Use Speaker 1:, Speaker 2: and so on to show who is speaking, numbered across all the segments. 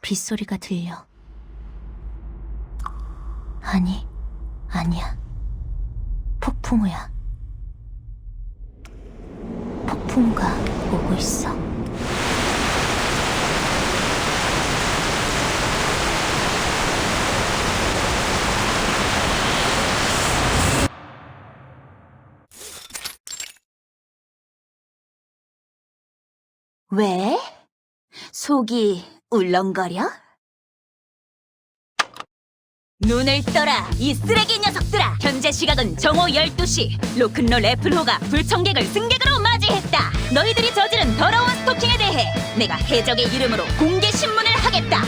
Speaker 1: 빗소리가 들려. 아니, 아니야. 폭풍우야. 폭풍우가 오고 있어. 왜? 속이 울렁거려? 눈을 떠라 이 쓰레기 녀석들아! 현재 시각은 정오 12시. 로큰롤 애플호가 불청객을 승객으로 맞이했다. 너희들이 저지른 더러운 스토킹에 대해 내가 해적의 이름으로 공개 신문을 하겠다.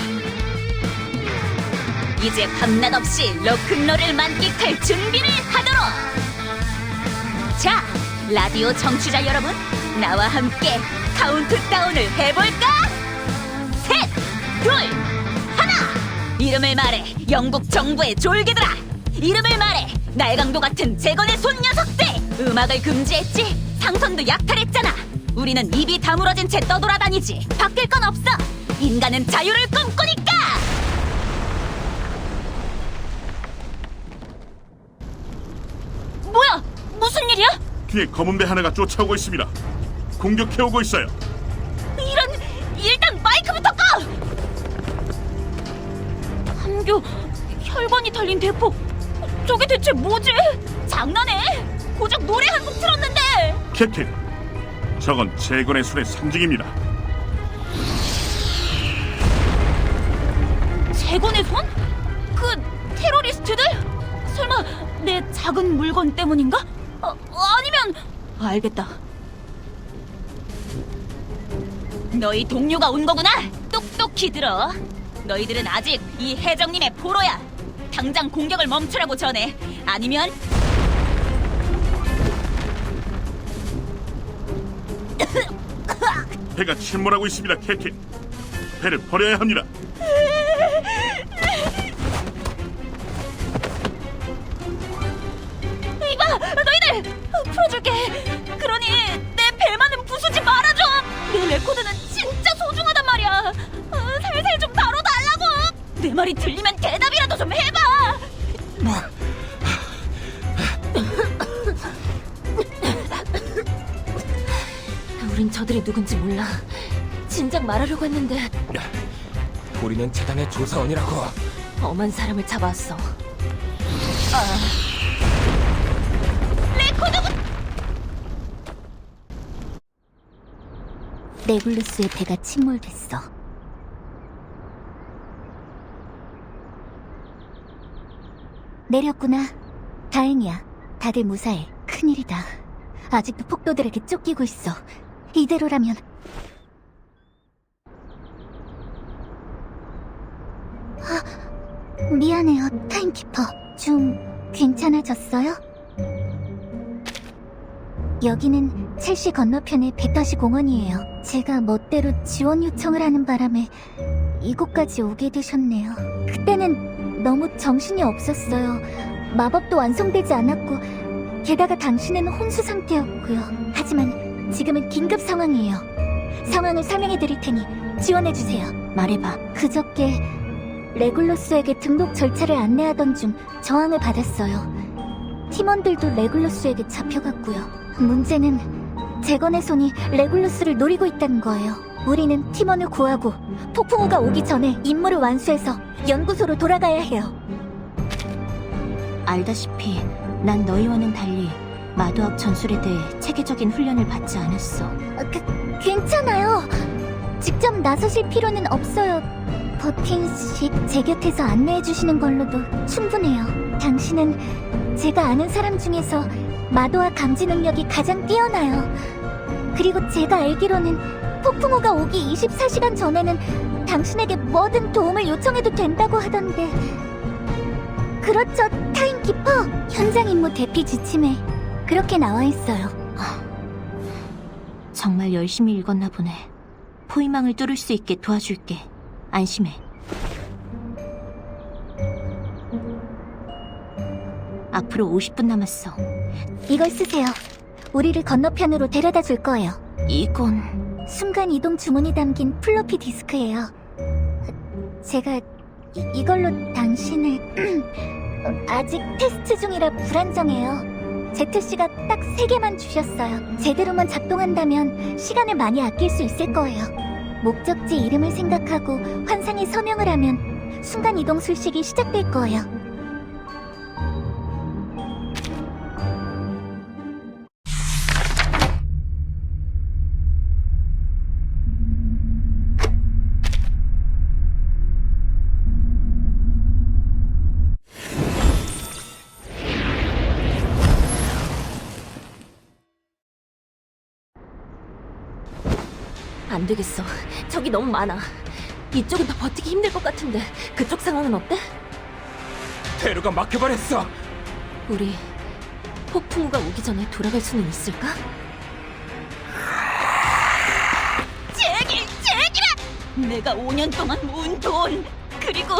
Speaker 1: 이제 밤낮 없이 로큰롤을 만끽할 준비를 하도록! 자 라디오 청취자 여러분 나와 함께 카운트다운을 해볼까? 셋, 둘, 하나! 이름을 말해 영국 정부의 졸개들아 이름을 말해 날강도 같은 재건의 손 녀석들 음악을 금지했지 상선도 약탈했잖아 우리는 입이 다물어진 채 떠돌아다니지 바뀔 건 없어 인간은 자유를 꿈꾸니까 뭐야 무슨 일이야?
Speaker 2: 뒤에 검은 배 하나가 쫓아오고 있습니다. 공격해오고 있어요.
Speaker 1: 함교 혈관이 달린 대포 저게 대체 뭐지? 장난해? 고작 노래 한 곡 틀었는데
Speaker 2: 캡틴, 저건 재건의 손의 상징입니다.
Speaker 1: 재건의 손? 그 테러리스트들? 설마 내 작은 물건 때문인가? 어, 아니면 알겠다 너희 동료가 온 거구나 똑똑히 들어 너희들은 아직 이 해적님의 포로야. 당장 공격을 멈추라고 전해. 아니면
Speaker 2: 배가 침몰하고 있습니다, 캡틴. 배를 버려야 합니다.
Speaker 1: 이봐 너희들! 풀어줄게. 그러니 내 벨만은 부수지 말아줘! 내 레코드는 내 말이 들리면 대답이라도 좀 해봐 우린 저들이 누군지 몰라 진작 말하려고 했는데
Speaker 3: 우리는 재단의 조사원이라고.
Speaker 1: 엄한 사람을 잡아왔어 아. 레코드부 네블루스의 배가 침몰됐어. 내렸구나. 다행이야. 다들 무사해. 큰일이다. 아직도 폭도들에게 쫓기고 있어. 이대로라면. 아, 미안해요, 타임키퍼. 좀 괜찮아졌어요? 여기는 첼시 건너편의 백다시 공원이에요. 제가 멋대로 지원 요청을 하는 바람에 이곳까지 오게 되셨네요. 그때는 너무 정신이 없었어요. 마법도 완성되지 않았고, 게다가 당신은 혼수 상태였고요. 하지만 지금은 긴급 상황이에요. 상황을 설명해 드릴 테니 지원해 주세요. 말해봐. 그저께 레굴로스에게 등록 절차를 안내하던 중 저항을 받았어요. 팀원들도 레굴루스에게 잡혀갔고요. 문제는 재건의 손이 레굴루스를 노리고 있다는 거예요. 우리는 팀원을 구하고 폭풍우가 오기 전에 임무를 완수해서 연구소로 돌아가야 해요. 알다시피 난 너희와는 달리 마도학 전술에 대해 체계적인 훈련을 받지 않았어. 그, 괜찮아요. 직접 나서실 필요는 없어요. 버틴씩 제 곁에서 안내해 주시는 걸로도 충분해요. 당신은 제가 아는 사람 중에서 마도와 감지 능력이 가장 뛰어나요. 그리고 제가 알기로는 폭풍우가 오기 24시간 전에는 당신에게 뭐든 도움을 요청해도 된다고 하던데. 그렇죠, 타임키퍼. 현장 임무 대피 지침에 그렇게 나와 있어요. 정말 열심히 읽었나 보네. 포위망을 뚫을 수 있게 도와줄게. 안심해. 앞으로 50분 남았어. 이걸 쓰세요. 우리를 건너편으로 데려다 줄 거예요. 이건 순간 이동 주문이 담긴 플로피 디스크예요. 제가 이, 이걸로 당신을 어, 아직 테스트 중이라 불안정해요. 제트 씨가 딱 세 개만 주셨어요. 제대로만 작동한다면 시간을 많이 아낄 수 있을 거예요. 목적지 이름을 생각하고 환상의 서명을 하면 순간 이동 술식이 시작될 거예요.
Speaker 4: 안 되겠어. 적이 너무 많아. 이쪽은 더 버티기 힘들 것 같은데 그쪽 상황은 어때?
Speaker 3: 대로가 막혀버렸어.
Speaker 4: 우리 폭풍우가 오기 전에 돌아갈 수는 있을까? 제길, 제길아! 내가 5년 동안 모은 돈 그리고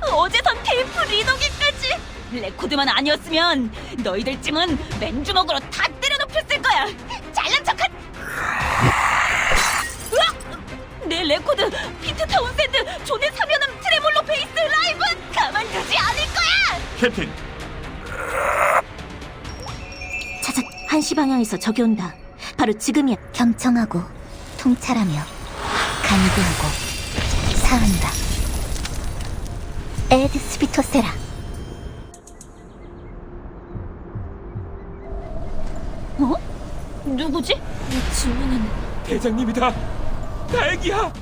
Speaker 4: 어제선 테이프 리더기까지 레코드만 아니었으면 너희들 쯤은 맨주먹으로 다 때려눕혔을 거야. 내 레코드 피트 타운샌드 존의 사면함 트레몰로 베이스 라이브 가만두지 않을 거야.
Speaker 2: 캡틴,
Speaker 4: 찾아 1시 방향에서 적이 온다. 바로 지금이야.
Speaker 1: 경청하고 통찰하며 간구하고 사한다. 에드 스피토세라.
Speaker 4: 어? 누구지? 이 주문은
Speaker 3: 대장님이다. 다행이야.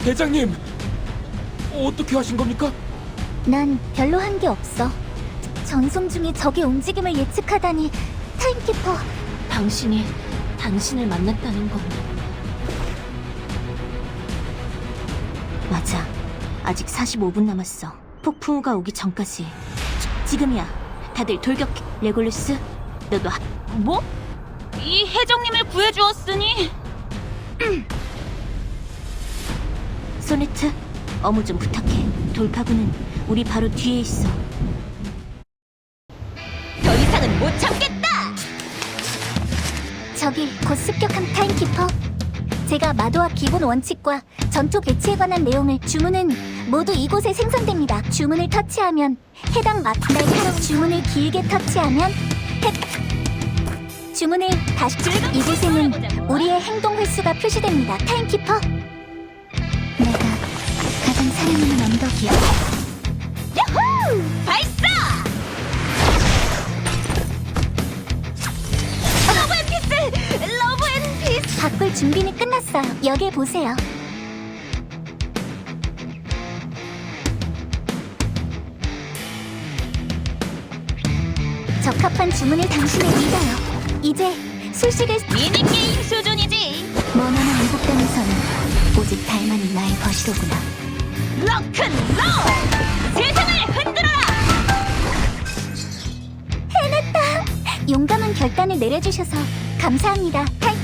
Speaker 3: 대장님, 어떻게 하신 겁니까?
Speaker 1: 난 별로 한 게 없어. 전송 중에 적의 움직임을 예측하다니 타임키퍼
Speaker 4: 당신이 당신을 만났다는 건 맞아. 아직 45분 남았어. 폭풍우가 오기 전까지. 지, 금이야 다들 돌격해. 레골루스, 너도 하... 뭐? 이 해적님을 구해주었으니 소네트, 어무 좀 부탁해. 돌파구는 우리 바로 뒤에 있어. 더 이상은 못 참겠다!
Speaker 1: 저기 곧 습격한 타임키퍼. 제가 마도와 기본 원칙과 전투 배치에 관한 내용을 주문은 모두 이곳에 생성됩니다. 주문을 터치하면 해당 맛 날카로운 주문을 길게 터치하면 해 주문을 다시 이곳에는 우리의 행동 횟수가 표시됩니다. 타임키퍼. 내가 가장 사랑하는 언덕이야.
Speaker 4: 야호! 발사! 러브 앤 피스! 러브 앤 피스!
Speaker 1: 바꿀 준비는 끝났어요. 여기 보세요. 적합한 주문을 당신에 믿어요. 이제 술식을
Speaker 4: 미니게임 수준이지!
Speaker 1: 머나먼 미국 땅에서는 오직 달만이 나의 것이로구나.
Speaker 4: 럭큰롤! 세상을 흔들어라!
Speaker 1: 해냈다! 용감한 결단을 내려주셔서 감사합니다. 타이...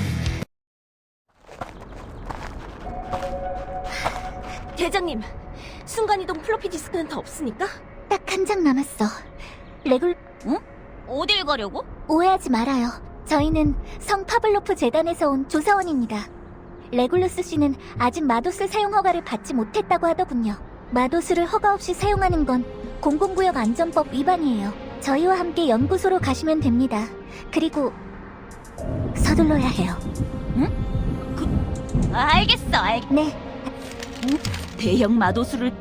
Speaker 4: 대장님, 순간이동 플로피 디스크는 더 없으니까?
Speaker 1: 딱한 장 남았어. 레굴...
Speaker 4: 응? 어딜 가려고?
Speaker 1: 오해하지 말아요. 저희는 성 파블로프 재단에서 온 조사원입니다. 레굴루스 씨는 아직 마도스 사용 허가를 받지 못했다고 하더군요. 마도스를 허가 없이 사용하는 건 공공구역 안전법 위반이에요. 저희와 함께 연구소로 가시면 됩니다. 그리고 서둘러야 해요.
Speaker 4: 알겠어, 알
Speaker 1: 네,
Speaker 4: 대형 마도수를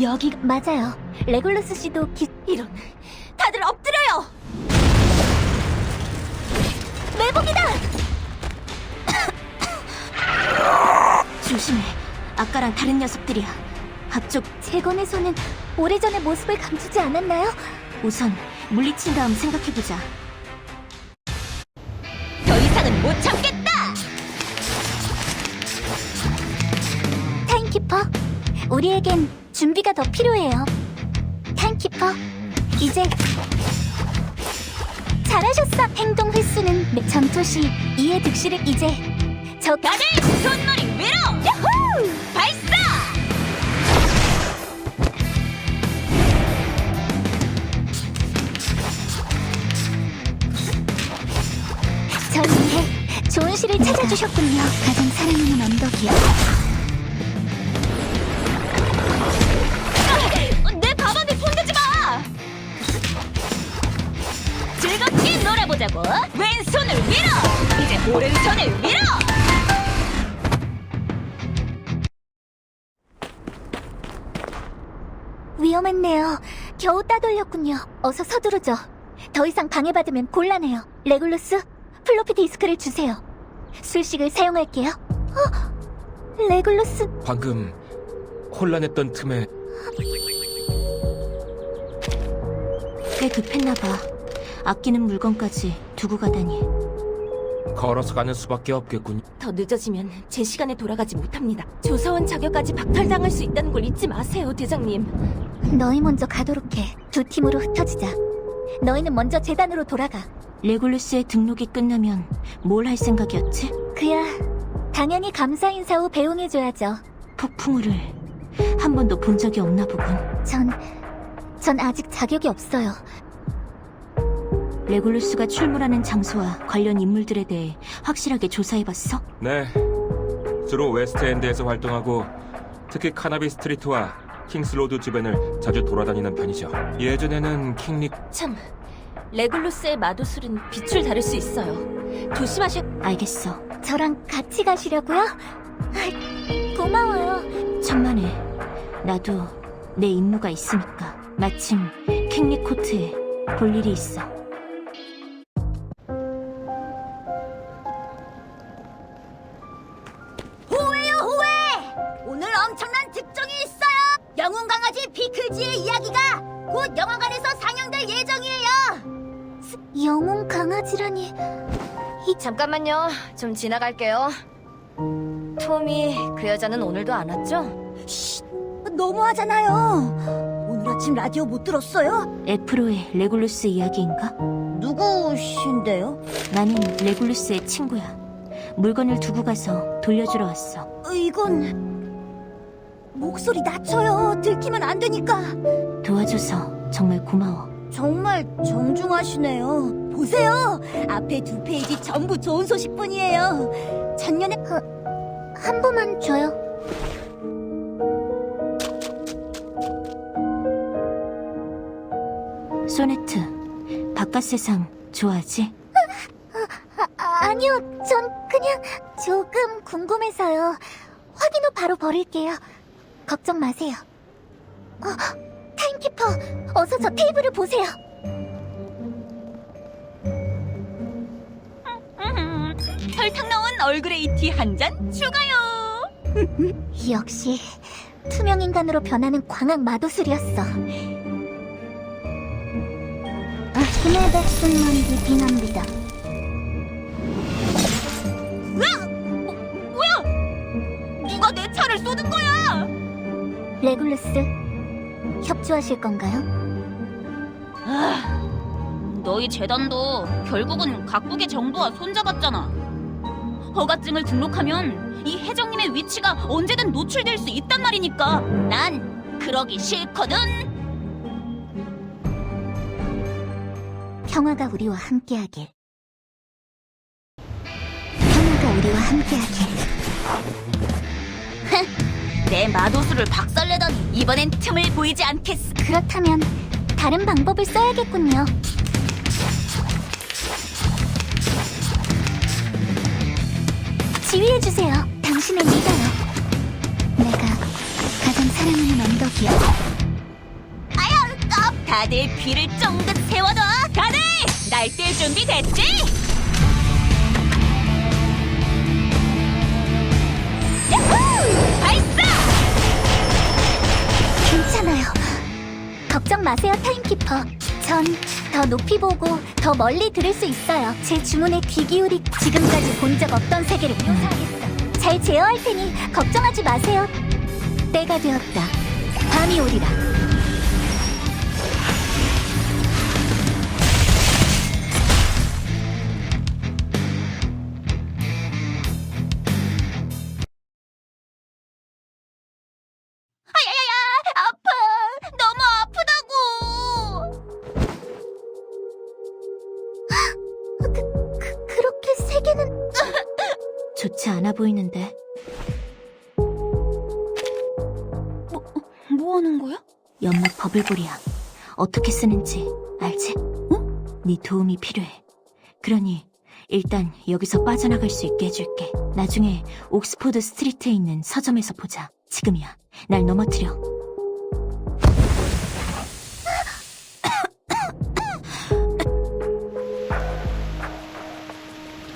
Speaker 4: 여기가...
Speaker 1: 맞아요. 레굴루스 씨도 기...
Speaker 4: 이런... 다들 엎드려
Speaker 1: 매복이다!
Speaker 4: 조심해. 아까랑 다른 녀석들이야. 앞쪽
Speaker 1: 손은 오래전의 모습을 감추지 않았나요?
Speaker 4: 우선 물리친 다음 생각해보자. 더 이상은 못 참겠다!
Speaker 1: 타임키퍼, 우리에겐 준비가 더 필요해요. 타임키퍼, 이제 잘하셨어. 행동 횟수는 전투 시 이해 득실을 이제 저
Speaker 4: 다들 손머리 위로! 야호! 발사!
Speaker 1: 절 위해 지원실을 찾아주셨군요. 가장 사랑하는 언덕이요.
Speaker 4: 놀아보자고. 왼손을 위로! 이제 오른손을 위로!
Speaker 1: 위험했네요. 겨우 따돌렸군요. 어서 서두르죠. 더 이상 방해받으면 곤란해요. 레굴루스, 플로피 디스크를 주세요. 술식을 사용할게요. 어? 레굴루스,
Speaker 3: 방금 혼란했던 틈에
Speaker 4: 꽤 급했나 봐. 아끼는 물건까지 두고 가다니.
Speaker 3: 걸어서 가는 수밖에 없겠군.
Speaker 4: 더 늦어지면 제 시간에 돌아가지 못합니다. 조사원 자격까지 박탈당할 수 있다는 걸 잊지 마세요, 대장님.
Speaker 1: 너희 먼저 가도록 해. 두 팀으로 흩어지자. 너희는 먼저 재단으로 돌아가.
Speaker 4: 레굴루스의 등록이 끝나면 뭘 할 생각이었지?
Speaker 1: 그야, 당연히 감사 인사 후 배웅해줘야죠.
Speaker 4: 폭풍우를 한 번도 본 적이 없나 보군.
Speaker 1: 전, 전 아직 자격이 없어요.
Speaker 4: 레굴루스가 출몰하는 장소와 관련 인물들에 대해 확실하게 조사해봤어?
Speaker 3: 네. 주로 웨스트엔드에서 활동하고 특히 카나비 스트리트와 킹스로드 주변을 자주 돌아다니는 편이죠. 예전에는 킹리
Speaker 4: 참, 레굴루스의 마도술은 빛을 다룰 수 있어요. 조심하셔. 알겠어.
Speaker 1: 저랑 같이 가시려고요? 아, 고마워요.
Speaker 4: 천만에 나도 내 임무가 있으니까 마침 킹리 코트에 볼 일이 있어.
Speaker 1: 강아지라니.
Speaker 5: 잠깐만요. 좀 지나갈게요. 토미, 그 여자는 오늘도 안 왔죠? 너무하잖아요. 오늘 아침 라디오 못 들었어요?
Speaker 4: 에프로의 레굴루스 이야기인가?
Speaker 5: 누구신데요?
Speaker 4: 나는 레굴루스의 친구야. 물건을 두고 가서 돌려주러 왔어.
Speaker 5: 이건 목소리 낮춰요. 들키면 안 되니까.
Speaker 4: 도와줘서 정말 고마워.
Speaker 5: 정말 정중하시네요. 보세요. 앞에 두 페이지 전부 좋은 소식뿐이에요. 작년에
Speaker 1: 한 번만 줘요.
Speaker 4: 소네트, 바깥 세상 좋아하지?
Speaker 1: 아, 아니요, 전 그냥 조금 궁금해서요. 확인 후 바로 버릴게요. 걱정 마세요. 어, 타임키퍼, 어서 저 테이블을 보세요.
Speaker 4: 설탕 넣은 얼그레이티 한 잔 추가요.
Speaker 1: 역시 투명 인간으로 변하는 광학 마도술이었어. 아침의 백순만기 비납니다.
Speaker 4: 누가 내 차를 쏘는 거야?
Speaker 1: 레굴루스, 협조하실 건가요?
Speaker 6: 너희 재단도 결국은 각국의 정부와 손잡았잖아. 허가증을 등록하면 이 회장님의 위치가 언제든 노출될 수 있단 말이니까 난 그러기 싫거든.
Speaker 1: 평화가 우리와 함께하길. 평화가 우리와 함께하길.
Speaker 6: 내 마도수를 박살내다니 이번엔 틈을 보이지 않겠어.
Speaker 1: 그렇다면 다른 방법을 써야겠군요. 지휘해주세요. 당신을 믿어요. 내가 가장 사랑하는 언덕이요.
Speaker 6: 다들 귀를 쫑긋 세워둬. 다들 날뛸 준비 됐지? 야호! 발사!
Speaker 1: 괜찮아요. 걱정 마세요, 타임키퍼. 전 더 높이 보고 더 멀리 들을 수 있어요. 제 주문에 귀 기울이 지금까지 본 적 없던 세계를 묘사하겠어. 잘 제어할 테니 걱정하지 마세요. 때가 되었다. 밤이 오리라.
Speaker 4: 보이는데.
Speaker 6: 뭐 하는 거야?
Speaker 4: 연막 버블볼이야. 어떻게 쓰는지 알지? 응? 네 도움이 필요해. 그러니 일단 여기서 빠져나갈 수 있게 해줄게. 나중에 옥스포드 스트리트에 있는 서점에서 보자. 지금이야. 날 넘어뜨려.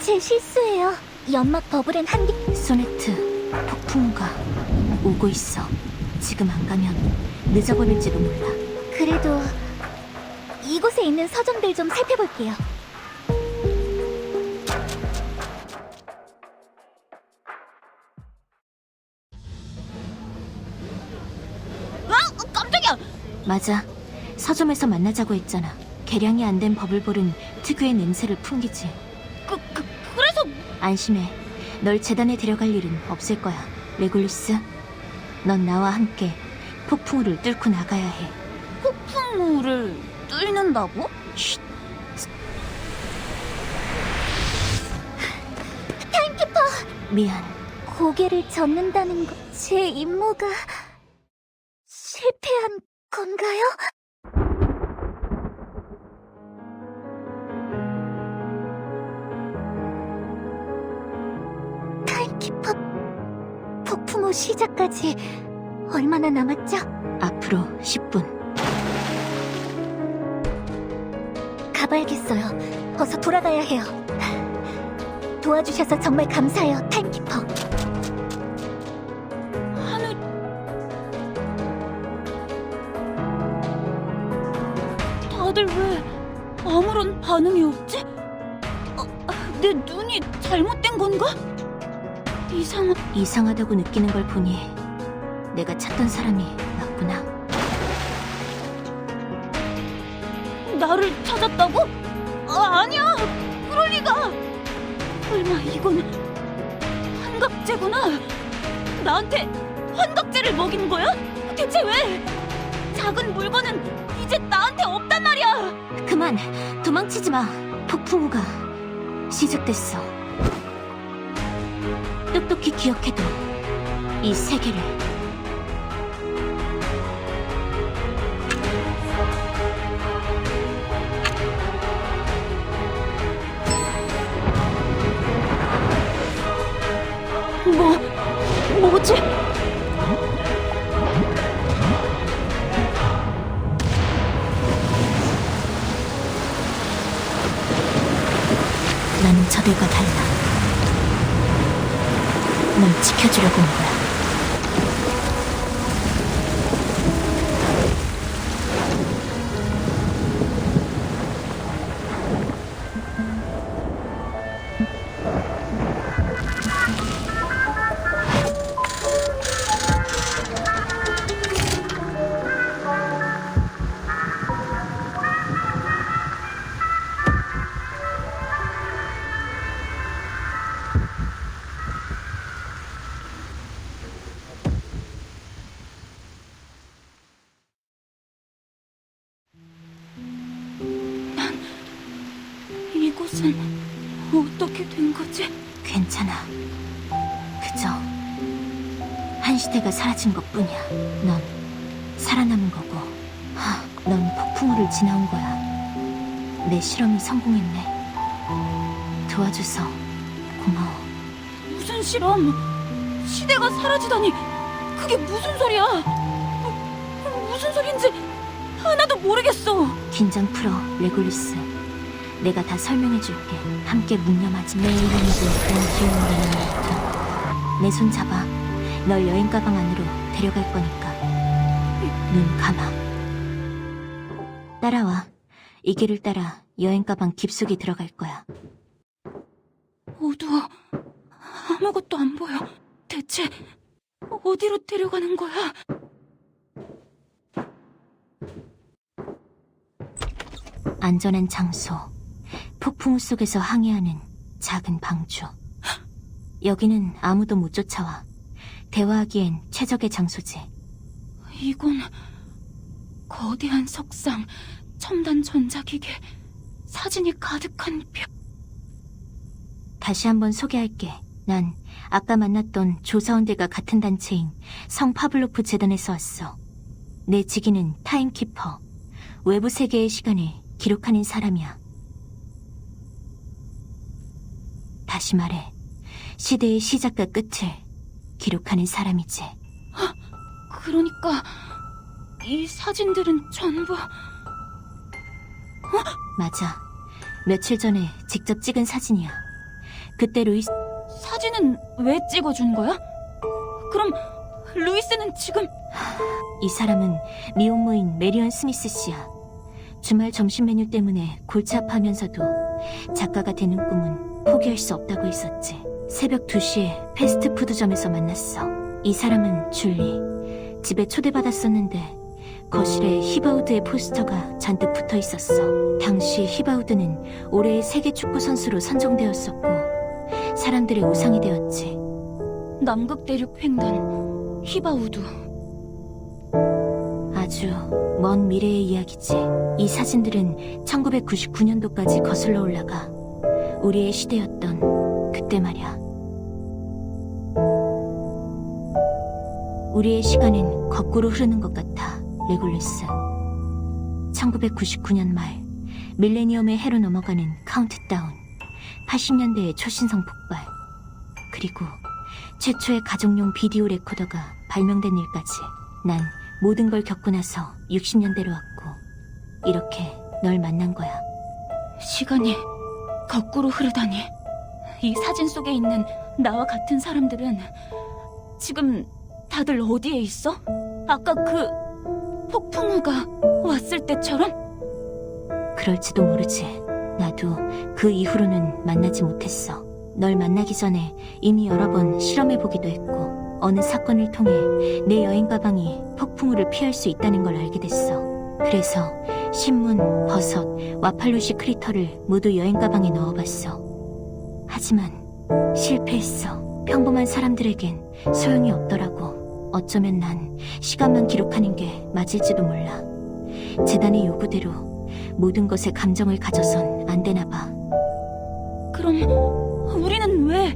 Speaker 1: 제 실수예요. 연막 버블엔 한개
Speaker 4: 소네트, 폭풍우가 오고 있어. 지금 안 가면 늦어버릴지도 몰라.
Speaker 1: 그래도 이곳에 있는 서점들 좀 살펴볼게요.
Speaker 6: 아, 깜짝이야.
Speaker 4: 맞아. 서점에서 만나자고 했잖아. 개량이 안 된 버블볼은 특유의 냄새를 풍기지. 안심해. 널 재단에 데려갈 일은 없을 거야. 레굴루스, 넌 나와 함께 폭풍우를 뚫고 나가야 해.
Speaker 6: 폭풍우를 뚫는다고?
Speaker 4: 쉿. 미안.
Speaker 1: 고개를 젓는다는 것, 제 임무가 실패한 건가요? 폭풍우 시작까지 얼마나 남았죠?
Speaker 4: 앞으로 10분.
Speaker 1: 가봐야겠어요. 어서 돌아가야 해요. 도와주셔서 정말 감사해요, 타임키퍼.
Speaker 6: 하늘 다들 왜 아무런 반응이 없지? 어, 내 눈이 잘못된 건가? 이상
Speaker 4: 이상하다고 느끼는 걸 보니 내가 찾던 사람이 맞구나.
Speaker 6: 나를 찾았다고? 아, 아니야 그럴 리가 설마 이건 환각제구나 나한테 환각제를 먹인 거야? 대체 왜 작은 물건은 이제 나한테 없단 말이야
Speaker 4: 그만! 도망치지 마! 폭풍우가 시작됐어. 똑똑히 기억해둬. 이 세계를.
Speaker 6: 뭐 뭐지?
Speaker 4: 나는 저들과 달라. 널 지켜주려고 온 거야. 사라진 것 뿐이야. 넌 살아남은 거고, 하, 넌 폭풍우를 지나온 거야. 내 실험이 성공했네. 도와줘서 고마워.
Speaker 6: 무슨 실험? 시대가 사라지다니 그게 무슨 소리야? 무- 무슨 소린지 하나도 모르겠어.
Speaker 4: 긴장 풀어, 레굴리스. 내가 다 설명해줄게. 함께 묵념하지. 내 이름도 그런 내손 잡아. 널 여행 가방 안으로 데려갈 거니까. 눈 감아. 따라와. 이 길을 따라 여행 가방 깊숙이 들어갈 거야.
Speaker 6: 어두워. 아무것도 안 보여. 대체 어디로 데려가는 거야?
Speaker 4: 안전한 장소. 폭풍우 속에서 항해하는 작은 방주. 여기는 아무도 못 쫓아와. 대화하기엔 최적의 장소지.
Speaker 6: 이건 거대한 석상, 첨단 전자기계, 사진이 가득한 벽.
Speaker 4: 다시 한번 소개할게. 난 아까 만났던 조사원들과 같은 단체인 성 파블로프 재단에서 왔어. 내 직위는 타임키퍼, 외부 세계의 시간을 기록하는 사람이야. 다시 말해, 시대의 시작과 끝을 기록하는 사람이지.
Speaker 6: 그러니까 이 사진들은 전부
Speaker 4: 맞아. 며칠 전에 직접 찍은 사진이야. 그때 루이스,
Speaker 6: 사진은 왜 찍어준 거야? 그럼 루이스는 지금
Speaker 4: 이 사람은 미혼모인 메리언 스미스 씨야. 주말 점심 메뉴 때문에 골치 아파하면서도 작가가 되는 꿈은 포기할 수 없다고 했었지. 새벽 2시에 패스트푸드점에서 만났어. 이 사람은 줄리. 집에 초대받았었는데 거실에 히바우드의 포스터가 잔뜩 붙어 있었어. 당시 히바우드는 올해의 세계 축구 선수로 선정되었었고 사람들의 우상이 되었지.
Speaker 6: 남극 대륙 횡단 히바우드
Speaker 4: 아주 먼 미래의 이야기지. 이 사진들은 1999년도까지 거슬러 올라가 우리의 시대였던 그때 말이야. 우리의 시간은 거꾸로 흐르는 것 같아, 레굴루스. 1999년 말, 밀레니엄의 해로 넘어가는 카운트다운, 80년대의 초신성 폭발, 그리고 최초의 가정용 비디오 레코더가 발명된 일까지 난 모든 걸 겪고 나서 60년대로 왔고 이렇게 널 만난 거야.
Speaker 6: 시간이 거꾸로 흐르다니 이 사진 속에 있는 나와 같은 사람들은 지금 다들 어디에 있어? 아까 그 폭풍우가 왔을 때처럼?
Speaker 4: 그럴지도 모르지. 나도 그 이후로는 만나지 못했어. 널 만나기 전에 이미 여러 번 실험해보기도 했고 어느 사건을 통해 내 여행 가방이 폭풍우를 피할 수 있다는 걸 알게 됐어. 그래서 신문, 버섯, 와팔루시 크리터를 모두 여행 가방에 넣어봤어. 하지만 실패했어. 평범한 사람들에겐 소용이 없더라고. 어쩌면 난 시간만 기록하는 게 맞을지도 몰라. 재단의 요구대로 모든 것에 감정을 가져선 안 되나 봐.
Speaker 6: 그럼 우리는 왜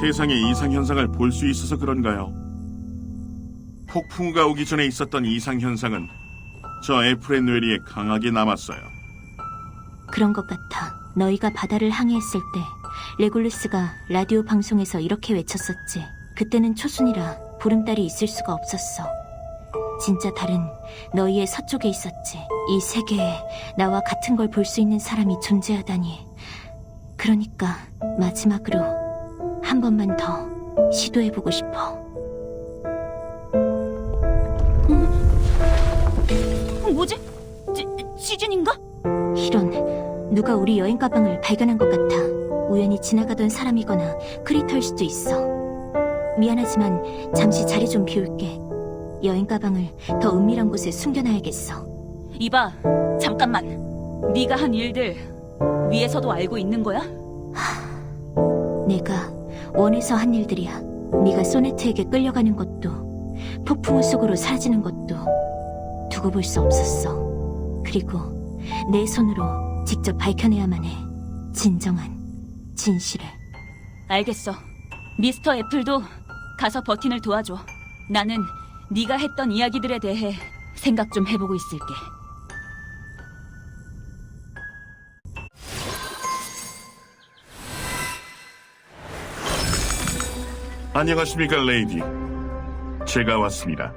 Speaker 2: 세상의 이상 현상을 볼 수 있어서 그런가요? 폭풍우가 오기 전에 있었던 이상 현상은 저 애플의 뇌리에 강하게 남았어요.
Speaker 4: 그런 것 같아. 너희가 바다를 항해했을 때 레굴루스가 라디오 방송에서 이렇게 외쳤었지. 그때는 초순이라 보름달이 있을 수가 없었어. 진짜 달은 너희의 서쪽에 있었지. 이 세계에 나와 같은 걸 볼 수 있는 사람이 존재하다니. 그러니까 마지막으로 한 번만 더 시도해보고 싶어.
Speaker 6: 뭐지? 지, 지진인가?
Speaker 4: 이런 누가 우리 여행 가방을 발견한 것 같아. 우연히 지나가던 사람이거나 크리터일 수도 있어. 미안하지만 잠시 자리 좀 비울게. 여행 가방을 더 은밀한 곳에 숨겨놔야겠어.
Speaker 6: 이봐 잠깐만 네가 한 일들 위에서도 알고 있는 거야?
Speaker 4: 내가 원해서 한 일들이야. 네가 소네트에게 끌려가는 것도 폭풍우 속으로 사라지는 것도 두고 볼 수 없었어. 그리고 내 손으로 직접 밝혀내야만 해. 진정한 진실을.
Speaker 6: 알겠어 미스터 애플도 가서 버틴을 도와줘 나는 네가 했던 이야기들에 대해 생각 좀 해보고 있을게
Speaker 2: 안녕하십니까, 레이디. 제가 왔습니다.